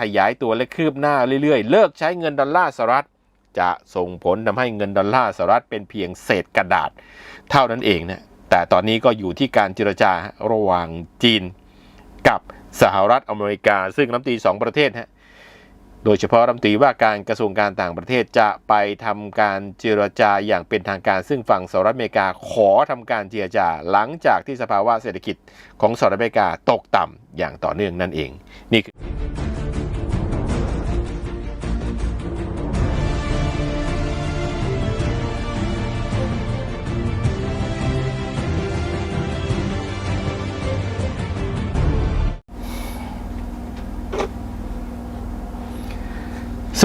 ขยายตัวและคืบหน้าเรื่อยๆ เลิกใช้เงินดอลลาร์สหรัฐ จะส่งผลทำให้เงินดอลลาร์สหรัฐเป็นเพียงเศษกระดาษ เท่านั้นเองนะแต่ตอนนี้ก็อยู่ที่การเจรจาระหว่างจีนกับสหรัฐอเมริกา ซึ่งรัฐมนตรีสองประเทศฮะโดยเฉพาะรัฐมนตรีว่าการกระทรวงการต่างประเทศจะไปทำการเจรจาอย่างเป็นทางการ ซึ่งฝั่งสหรัฐอเมริกาขอทำการเจรจา หลังจากที่สภาวะเศรษฐกิจของสหรัฐอเมริกาตกต่ำอย่างต่อเนื่องนั่นเอง นี่คือ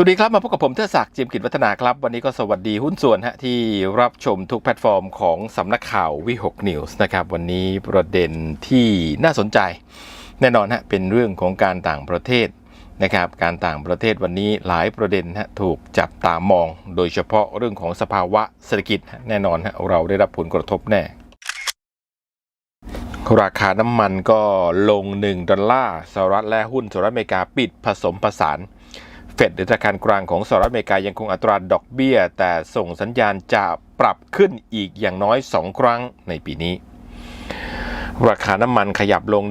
สวัสดีครับ มาพบกับผมเทดศักดิ์จิมกิจวัฒนาครับ วันนี้ก็สวัสดีหุ้นส่วนฮะที่รับชมทุกแพลตฟอร์มของสำนักข่าววิหกนิวส์นะครับ วันนี้ประเด็นที่น่าสนใจ แน่นอนฮะเป็นเรื่องของการต่างประเทศนะครับ การต่างประเทศวันนี้หลายประเด็นฮะถูกจับตามอง โดยเฉพาะเรื่องของสภาวะเศรษฐกิจแน่นอนฮะเราได้รับผลกระทบแน่ราคาน้ำมันก็ลง 1 ดอลลาร์สหรัฐและหุ้นสหรัฐอเมริกาปิดผสมผสาน ฟดหรือธนาคารกลางของสหรัฐอเมริกายังคงอัตราดอกเบี้ย แต่ส่งสัญญาณจะปรับขึ้นอีกอย่างน้อย 2 ครั้งในปีนี้ ราคาน้ำมันขยับลง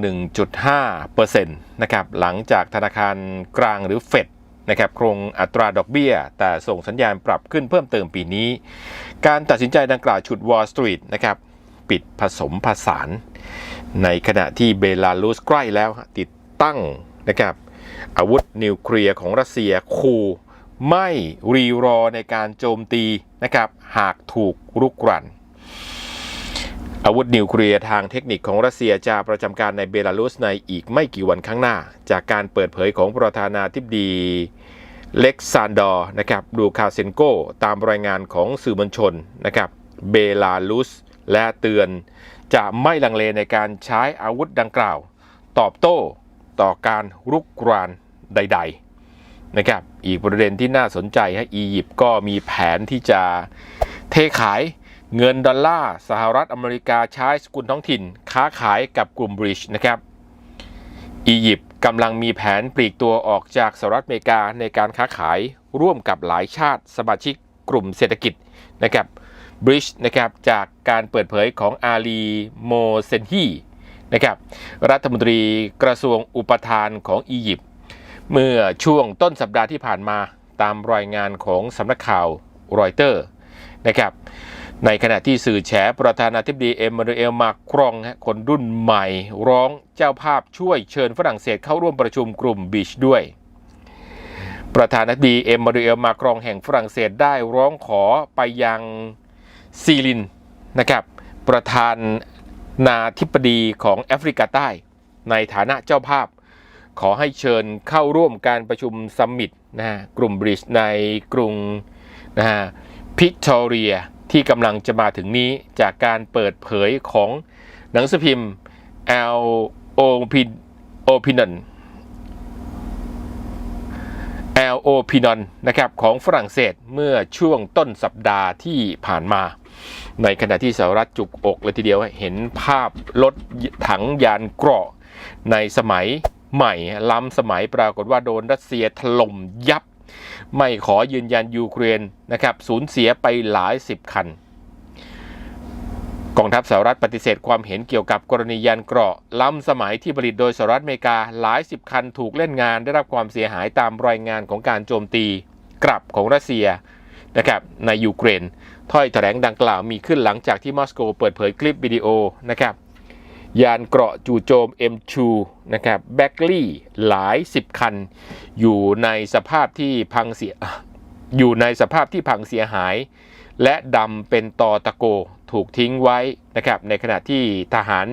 1.5%นะครับหลังจากธนาคารกลางหรือเฟดนะครับคงอัตราดอกเบี้ย แต่ส่งสัญญาณปรับขึ้นเพิ่มเติมปีนี้ การตัดสินใจดังกล่าวฉุด Wall Street นะครับปิดผสมผสาน ในขณะที่เบลารุสใกล้แล้วติดตั้งนะครับ อาวุธนิวเคลียร์ของรัสเซียขู่ไม่รีรอในการโจมตีนะครับหากถูกรุกรันอาวุธนิวเคลียร์ทางเทคนิคของรัสเซียจะประจำการในเบลารุสในอีกไม่กี่วันข้างหน้า จากการเปิดเผยของประธานาธิบดีเล็กซานดอร์นะครับดูคาเซนโกตามรายงานของสื่อมวลชนนะครับเบลารุสและเตือนจะไม่ลังเลในการใช้อาวุธดังกล่าว ตอบโต้ ต่อการรุกรานใด ๆนะครับ อีกประเด็นที่น่าสนใจฮะอียิปต์ก็มีแผนที่จะเทขายเงินดอลลาร์สหรัฐอเมริกาใช้สกุลท้องถิ่น ค้าขายกับกลุ่มบริชนะครับอียิปต์กำลังมีแผนปลีกตัวออกจากสหรัฐอเมริกาในการค้าขายร่วมกับหลายชาติสมาชิกกลุ่มเศรษฐกิจนะครับบริชนะครับจากการเปิดเผยของอาลีโมเซนฮี นะครับรัฐมนตรีกระทรวงอุปทานของอียิปต์เมื่อช่วงต้นสัปดาห์ที่ผ่านมาตามรายงานของสำนักข่าวรอยเตอร์นะครับในขณะที่สื่อแฉประธานาธิบดีเอ็มมานูเอลมาครองคนรุ่นใหม่ร้องเจ้าภาพช่วยเชิญฝรั่งเศสเข้าร่วมประชุมกลุ่มบิชด้วย ประธานาธิบดีเอ็มมานูเอลมาครองแห่งฝรั่งเศสได้ร้องขอไปยังซีลินนะครับประธาน นาธิบดีของแอฟริกาใต้ ในฐานะเจ้าภาพ ขอให้เชิญเข้าร่วมการประชุมซัมมิตนะฮะกลุ่มบริชในกรุงนะฮะพิทอเรียที่กำลังจะมาถึงนี้จากการเปิดเผยของหนังสือพิมพ์ L O P O P N L O P N นะครับของฝรั่งเศสเมื่อช่วงต้นสัปดาห์ที่ผ่านมา ในขณะที่สหรัฐจุกอกเลยทีเดียวเห็นภาพรถถังยานเกราะในสมัยใหม่ ล้ำสมัยปรากฏว่าโดนรัสเซียถล่มยับ ไม่ขอยืนยันยูเครนนะครับสูญเสียไปหลายสิบคันกองทัพสหรัฐปฏิเสธความเห็นเกี่ยวกับกรณียานเกราะ ล้ำสมัยที่ผลิตโดยสหรัฐอเมริกาหลายสิบคันถูกเล่นงานได้รับความเสียหายตามรายงานของการโจมตีกลับของรัสเซียนะครับในยูเครน ถ้อยแถลงดังกล่าวมีขึ้นหลังจากที่มอสโกเปิดเผยคลิปวิดีโอนะครับยานเกราะจู่โจม M2 นะครับแบ็กลี่หลายสิบคัน อยู่ในสภาพที่พังเสียอยู่ในสภาพที่พังเสียหาย และดำเป็นตอตะโกถูกทิ้งไว้นะครับในขณะที่ทหาร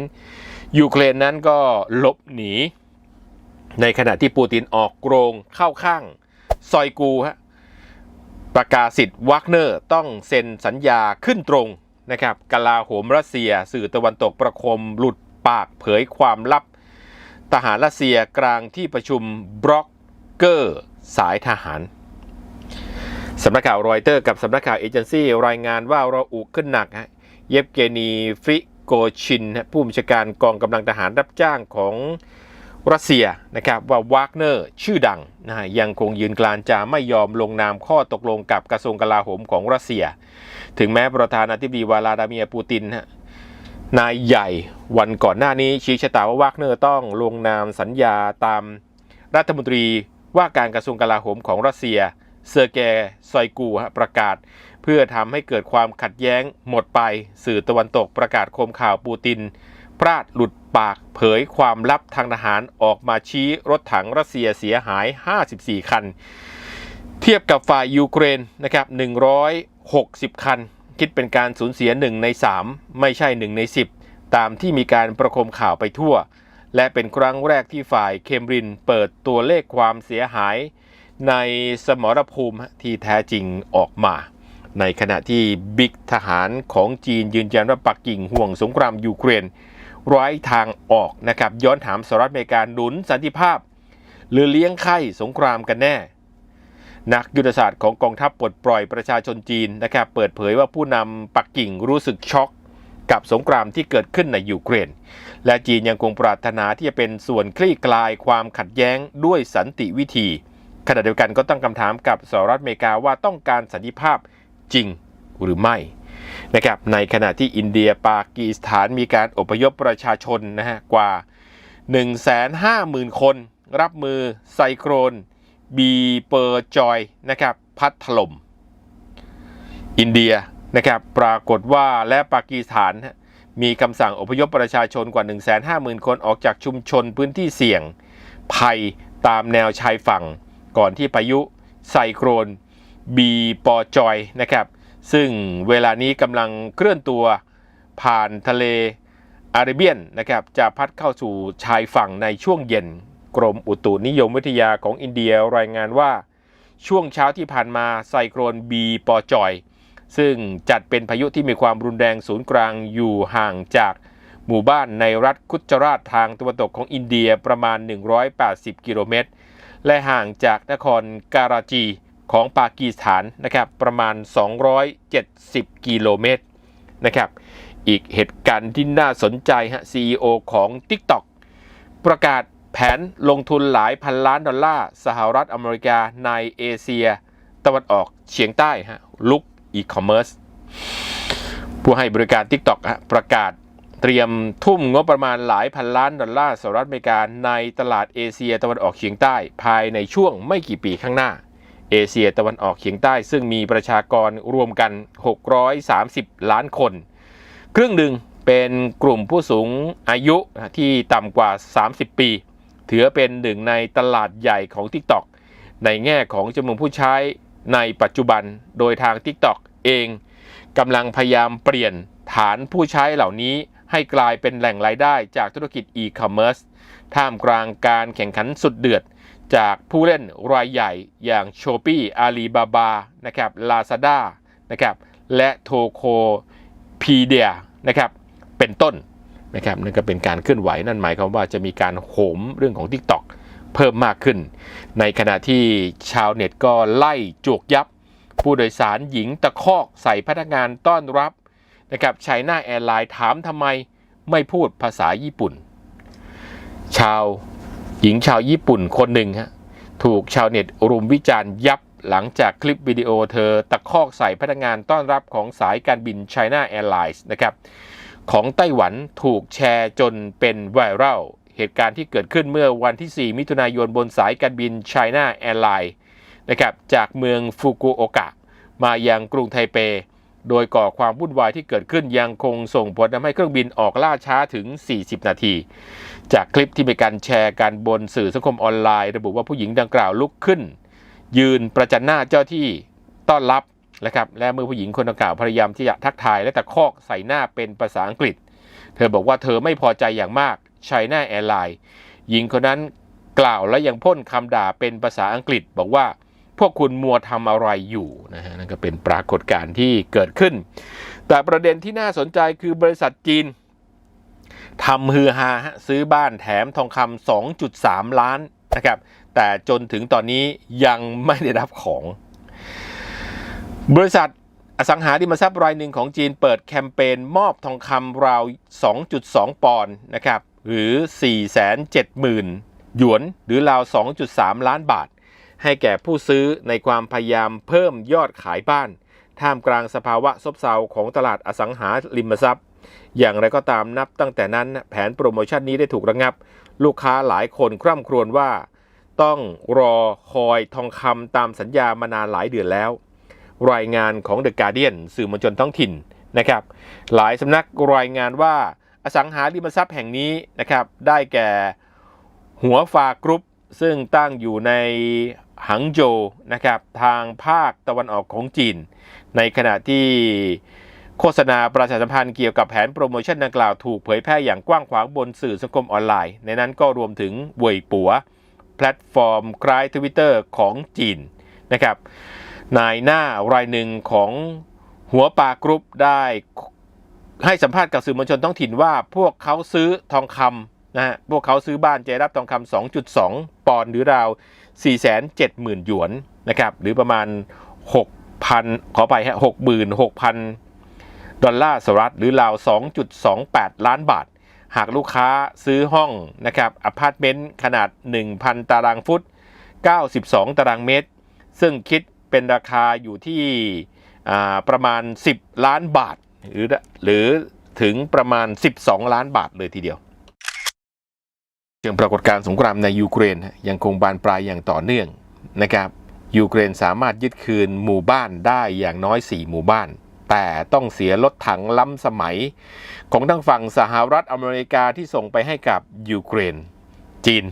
ยูเครนนั้นก็หลบหนี ในขณะที่ปูตินออกโกรงเข้าข้างซอยกูฮะ ประกาศสิทธิ์วักเนอร์ต้องเซ็นสัญญาขึ้นตรงนะครับกลาโหมรัสเซีย สื่อตะวันตกประคมหลุดปากเผยความลับ ทหารรัสเซียกลางที่ประชุมบล็อกเกอร์สายทหารสำนักข่าวรอยเตอร์กับสำนักข่าวเอเจนซี่รายงานว่าเราอุกขึ้นหนักฮะเยฟเกนีฟริโกชิน ผู้บัญชาการกองกำลังทหารรับจ้างของ รัสเซียนะครับว่าวากเนอร์ชื่อดังนะฮะยังคงยืนกรานจะไม่ยอมลงนามข้อตกลงกับกระทรวงกลาโหมของรัสเซีย ถึงแม้ประธานาธิบดีวลาดาเมียร์ปูตินนายใหญ่วันก่อนหน้านี้ชี้ชะตาว่าวากเนอร์ต้องลงนามสัญญาตามรัฐมนตรีว่าการกระทรวงกลาโหมของรัสเซีย เซอร์เกย์ซอยกูประกาศ เพื่อทำให้เกิดความขัดแย้งหมดไป สื่อตะวันตกประกาศโคมข่าวปูติน พลาดหลุดปากเผยความลับทางทหารออกมาชี้รถถังรัสเซียเสียหาย 54 คัน เทียบกับฝ่ายยูเครนนะครับ160 คัน คิดเป็นการสูญเสีย 1 ใน 3 ไม่ใช่ 1 ใน 10 ตามที่มีการประคมข่าวไปทั่ว และเป็นครั้งแรกที่ฝ่ายเคมบรินเปิดตัวเลขความเสียหาย ในสมรภูมิที่แท้จริงออกมาในขณะที่บิ๊กทหารของจีนยืนยันว่าปักกิ่งห่วงสงครามยูเครน ไร้ทางออกนะครับย้อนถามสหรัฐอเมริกาหนุนสันติภาพ หรือเลี้ยงไข้สงครามกันแน่ นักยุทธศาสตร์ของกองทัพปลดปล่อยประชาชนจีนนะครับเปิดเผยว่าผู้นำปักกิ่งรู้สึกช็อกกับสงครามที่เกิดขึ้นในยูเครน และจีนยังคงปรารถนาที่จะเป็นส่วนคลี่คลายความขัดแย้งด้วยสันติวิธี ขณะเดียวกันก็ตั้งคำถามกับสหรัฐอเมริกาว่าต้องการสันติภาพจริงหรือไม่ นะครับในขณะที่อินเดียปากีสถานมีการอพยพประชาชนนะฮะกว่า 150,000 คน รับมือไซโครน บีเปอร์จอยนะครับพัดถล่มอินเดียนะครับปรากฏว่าและปากีสถานมีคำสั่งอพยพประชาชนกว่า 150,000 คนออกจากชุมชนพื้นที่เสี่ยงภัยตามแนวชายฝั่ง ก่อนที่พายุไซโครนบีปอจอยนะครับ ซึ่งเวลานี้กำลังเคลื่อนตัวผ่านทะเลอาราเบียนนะครับจะพัดเข้าสู่ชายฝั่งในช่วงเย็น กรมอุตุนิยมวิทยาของอินเดียรายงานว่า ช่วงเช้าที่ผ่านมาไซโครนบีปอจอย ซึ่งจัดเป็นพายุที่มีความรุนแรงศูนย์กลางอยู่ห่างจากหมู่บ้านในรัฐกุจราตทางตะวันตกของอินเดียประมาณ 180 กิโลเมตร และห่างจากนครการาจี ของปากีสถานนะครับประมาณ 270 กิโลเมตรนะครับอีกเหตุการณ์ที่น่าสนใจฮะ CEO ของ TikTok ประกาศแผนลงทุนหลายพันล้านดอลลาร์สหรัฐอเมริกาในเอเชีย ตะวันออกเฉียงใต้ฮะลุกอีคอมเมิร์ซผู้ให้บริการ TikTok ฮะประกาศเตรียมทุ่มงบประมาณหลายพันล้านดอลลาร์สหรัฐอเมริกาในตลาดเอเชียตะวันออกเฉียงใต้ภายในช่วงไม่กี่ปีข้างหน้า เอเชียตะวันออกเฉียงใต้ซึ่งมีประชากรรวมกัน 630 ล้านคน ครึ่งหนึ่งเป็นกลุ่มผู้สูงอายุที่ต่ำกว่า 30 ปี ถือเป็นหนึ่งในตลาดใหญ่ของ TikTok ในแง่ของจำนวนผู้ใช้ในปัจจุบันโดยทาง TikTok เองกำลังพยายามเปลี่ยนฐานผู้ใช้เหล่านี้ให้กลายเป็นแหล่งรายได้จากธุรกิจอีคอมเมิร์ซท่ามกลางการแข่งขันสุดเดือด จากผู้เล่นรายใหญ่อย่างโชปี้อาลีบาบานะครับลาซาด้านะครับและโทโคพีเดียนะครับเป็นต้นนะครับนั่นก็เป็นการเคลื่อนไหวนั่นหมายความว่าจะมีการโหมเรื่องของ TikTok เพิ่มมากขึ้น ในขณะที่ชาวเน็ตก็ไล่จวกยับ ผู้โดยสารหญิงตะคอกใส่พนักงานต้อนรับนะครับไชน่าแอร์ไลน์ถามทำไมไม่พูดภาษาญี่ปุ่น ชาว หญิงชาวญี่ปุ่นคนหนึ่งฮะถูกชาวเน็ตรุมวิจารณ์ยับหลังจากคลิปวิดีโอเธอตะคอกใส่พนักงานต้อนรับของสายการบิน China Airlines นะครับของไต้หวันถูกแชร์จนเป็นไวรัลเหตุการณ์ที่เกิดขึ้นเมื่อวันที่ 4 มิถุนายนบนสายการบิน China Airlines นะครับจากเมืองฟุกุโอกะ มายังกรุงไทเป โดยก่อความวุ่นวายที่เกิดขึ้นยังคงส่งผลทำให้เครื่องบินออกล่าช้าถึง 40 นาที จากคลิปที่มีการแชร์กันบนสื่อสังคมออนไลน์ ระบุว่าผู้หญิงดังกล่าวลุกขึ้น ยืนประจันหน้าเจ้าที่ต้อนรับนะครับและเมื่อผู้หญิงคนดังกล่าวพยายามที่จะทักทายและตะคอกใส่หน้าเป็นภาษาอังกฤษ เธอบอกว่าเธอไม่พอใจอย่างมากชไชน่าแอร์ไลน์หญิงคนนั้นกล่าวและยังพ่นคำด่าเป็นภาษาอังกฤษบอกว่า พวกคุณมัวทำอะไรอยู่นะฮะนั่นก็เป็นปรากฏการณ์ที่เกิดขึ้น แต่ประเด็นที่น่าสนใจคือบริษัทจีนทำฮือฮาซื้อบ้านแถมทองคำ 2.3 ล้านนะครับ แต่จนถึงตอนนี้ยังไม่ได้รับของ บริษัทอสังหาริมทรัพย์รายหนึ่งของจีนเปิดแคมเปญมอบทองคำราว 2.2 ปอนด์นะครับ หรือ 470,000 หยวน หรือราว 2.3 ล้านบาท ให้แก่ผู้ซื้อในความพยายามเพิ่มยอดขายบ้าน ท่ามกลางสภาวะซบเซาของตลาดอสังหาริมทรัพย์ อย่างไรก็ตามนับตั้งแต่นั้นแผนโปรโมชั่นนี้ได้ถูกระงับ ลูกค้าหลายคนคร่ำครวญว่า ต้องรอคอยทองคำตามสัญญามานานหลายเดือนแล้ว รายงานของ The Guardian สื่อมวลชนท้องถิ่นนะครับ หลายสำนักรายงานว่าอสังหาริมทรัพย์แห่งนี้นะครับ ได้แก่หัวฟากรุ๊ปซึ่งตั้งอยู่ใน หังโจวนะครับทางภาคตะวันออกของจีน ในขณะที่โฆษณาประชาสัมพันธ์เกี่ยวกับแผนโปรโมชั่นดังกล่าวถูกเผยแพร่อย่างกว้างขวางบนสื่อสังคมออนไลน์ ในนั้นก็รวมถึงเว่ยปัว แพลตฟอร์มคล้ายทวิตเตอร์ของจีนนะครับนายหน้ารายหนึ่งของหัวปลากรุ๊ปได้ให้สัมภาษณ์กับสื่อมวลชนท้องถิ่นว่าพวกเขาซื้อทองคำ นะฮะพวกเขาซื้อบ้านจะได้รับทองคำ2.2 ปอนด์หรือราว 470,000 หยวนนะครับหรือประมาณ 6,000 ขอไปฮะ66,000 ดอลลาร์สหรัฐหรือราว 2.28 ล้านบาท หากลูกค้าซื้อห้องนะครับอพาร์ตเมนต์ขนาด 1,000 ตารางฟุต 92 ตารางเมตร ซึ่งคิดเป็นราคาอยู่ที่ประมาณ 10 ล้านบาท หรือหรือถึงประมาณ 12 ล้านบาทเลยทีเดียว เชิงปรากฏการณ์สงครามในยูเครนยังคงบานปลายอย่างต่อเนื่องนะครับยูเครนสามารถยึดคืนหมู่บ้านได้อย่างน้อย 4 หมู่บ้าน แต่ต้องเสียรถถังล้ำสมัย ของทางฝั่งสหรัฐอเมริกาที่ส่งไปให้กับยูเครน จีน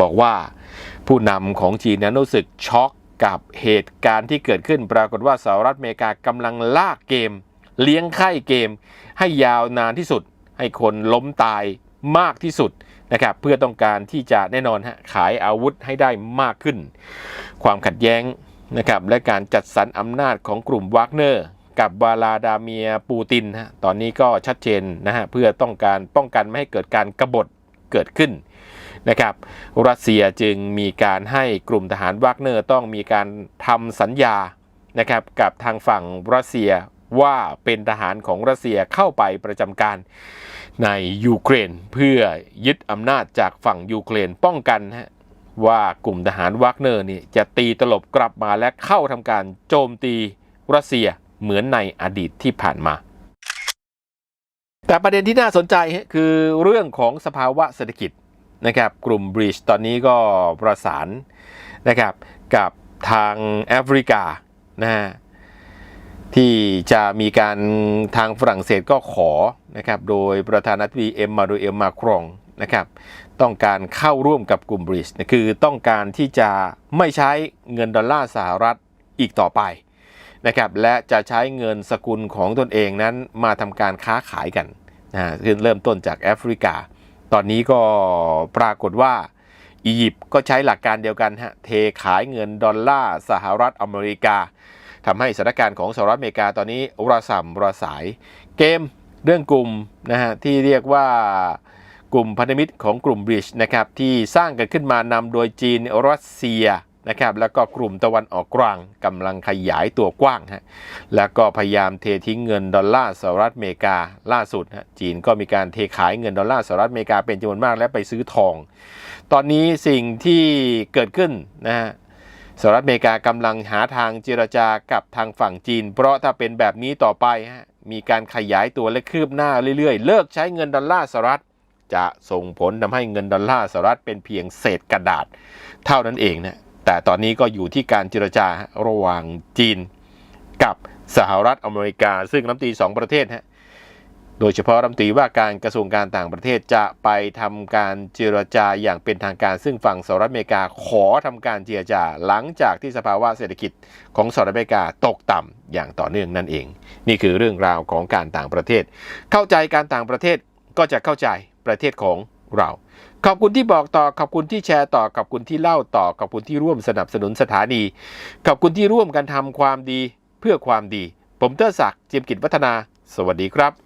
บอกว่าผู้นำของจีนนั้นรู้สึกช็อกกับเหตุการณ์ที่เกิดขึ้นปรากฏว่าสหรัฐอเมริกากำลังลากเกม เลี้ยงไข่เกม ให้ยาวนานที่สุด ให้คนล้มตายมากที่สุด นะครับเพื่อต้องการที่จะแน่นอนฮะขายอาวุธให้ได้มากขึ้น ความขัดแย้งนะครับและการจัดสรรอำนาจของกลุ่มวากเนอร์กับบาลาดาเมียปูตินฮะตอนนี้ก็ชัดเจนนะฮะเพื่อต้องการป้องกันไม่ให้เกิดการกบฏเกิดขึ้นนะครับรัสเซียจึงมีการให้กลุ่มทหารวากเนอร์ต้องมีการทำสัญญานะครับกับทางฝั่งรัสเซียว่าเป็นทหารของรัสเซียเข้าไปประจำการ ในยูเครนเพื่อยึดอำนาจจากฝั่งยูเครนป้องกันฮะว่ากลุ่มทหารวากเนอร์นี่จะตีตลบกลับมาและเข้าทำการโจมตีรัสเซียเหมือนในอดีตที่ผ่านมา แต่ประเด็นที่น่าสนใจคือเรื่องของสภาวะเศรษฐกิจนะครับกลุ่มบริชตอนนี้ก็ประสานนะครับกับทางแอฟริกานะฮะ ที่จะมีการทางฝรั่งเศสก็ขอนะครับโดยประธานาธิบดีเอ็มมาดูเอลมาครองนะครับต้องการเข้าร่วมกับกลุ่มบริชคือต้องการที่จะไม่ใช้เงินดอลลาร์สหรัฐอีกต่อไปนะครับและจะใช้เงินสกุลของตนเองนั้นมาทำการค้าขายกันนะฮะคือเริ่มต้นจากแอฟริกา ตอนนี้ก็ปรากฏว่าอียิปต์ก็ใช้หลักการเดียวกันฮะเทขายเงินดอลลาร์สหรัฐอเมริกา ทำให้สถานการณ์ของสหรัฐอเมริกาตอนนี้ระส่ำระสาย เกมเรื่องกลุ่มนะฮะที่เรียกว่ากลุ่มพันธมิตรของกลุ่มบริชนะครับที่สร้างกันขึ้นมานำโดยจีนรัสเซียนะครับแล้วก็กลุ่มตะวันออกกลางกำลังขยายตัวกว้างฮะแล้วก็พยายามเททิ้งเงินดอลลาร์สหรัฐอเมริกาล่าสุดฮะจีนก็มีการเทขายเงินดอลลาร์สหรัฐอเมริกาเป็นจำนวนมากและไปซื้อทอง ตอนนี้สิ่งที่เกิดขึ้นนะฮะ สหรัฐอเมริกากำลังหาทางเจรจากับทางฝั่งจีน เพราะถ้าเป็นแบบนี้ต่อไปฮะมีการขยายตัวและคืบหน้าเรื่อยๆ เลิกใช้เงินดอลลาร์สหรัฐจะส่งผลทำให้เงินดอลลาร์สหรัฐเป็นเพียงเศษกระดาษ เท่านั้นเองนะแต่ตอนนี้ก็อยู่ที่การเจรจาระหว่างจีนกับสหรัฐอเมริกา ซึ่งรัฐมนตรีสองประเทศฮะ โดยเฉพาะรัฐมนตรีว่าการกระทรวงการต่างประเทศจะไปทำการเจรจาอย่างเป็นทางการ ซึ่งฝั่งสหรัฐอเมริกาขอทำการเจรจาหลังจากที่สภาวะเศรษฐกิจของสหรัฐอเมริกาตกต่ำอย่างต่อเนื่องนั่นเอง นี่คือเรื่องราวของการต่างประเทศ เข้าใจการต่างประเทศก็จะเข้าใจประเทศของเรา ขอบคุณที่บอกต่อ ขอบคุณที่แชร์ต่อ ขอบคุณที่เล่าต่อ ขอบคุณที่ร่วมสนับสนุนสถานี ขอบคุณที่ร่วมกันทำความดีเพื่อความดี ผมเตอร์ศักดิ์เจียมกิจวัฒนา สวัสดีครับ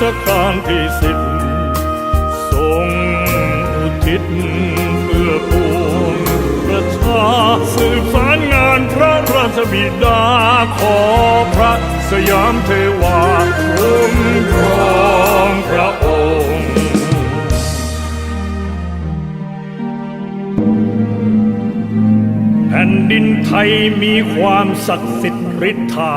ชกาลที่สิบทรงอุทิศเพื่อปวงประชาสืบสารงานพระราชบิดาขอพระสยามเทวาคุ้มครองพระองค์แผ่นดินไทยมีความศักดิ์สิทธิ์ฤทธา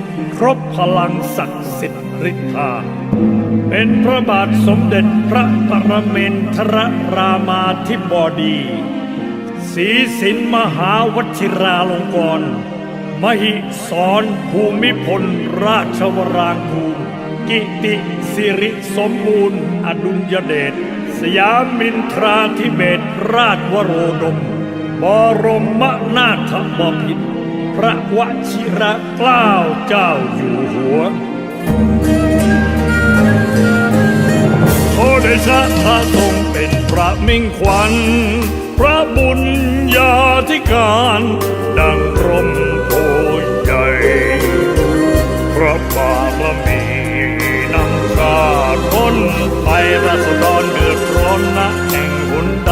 ครบพลังศักดิ์สิทธิ์ฤทธา เป็นพระบาทสมเด็จพระปรเมนทรรามาธิบดีศีสินมหาวชิราลงกรณ์มหิสรภูมิพลราชวรางคูกิติสิริสมบูรณ์ อดุลยเดชสยามินทราธิเบศรราชวโรดม บรมนาถบพิตร พระวชิระเกล้าเจ้าอยู่หัวขอได้ชาพระทรงเป็นพระมิ่งขวัญ พระบุญญาธิการ ดังร่มโพใหญ่พระบารมีนำชาต้นไปราษฎรเดือดร้อนนะแห่งหุนใด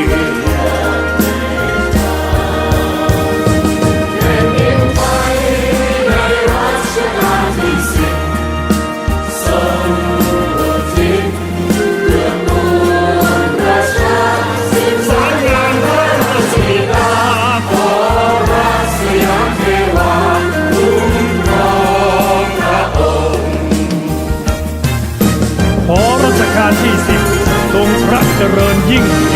リ。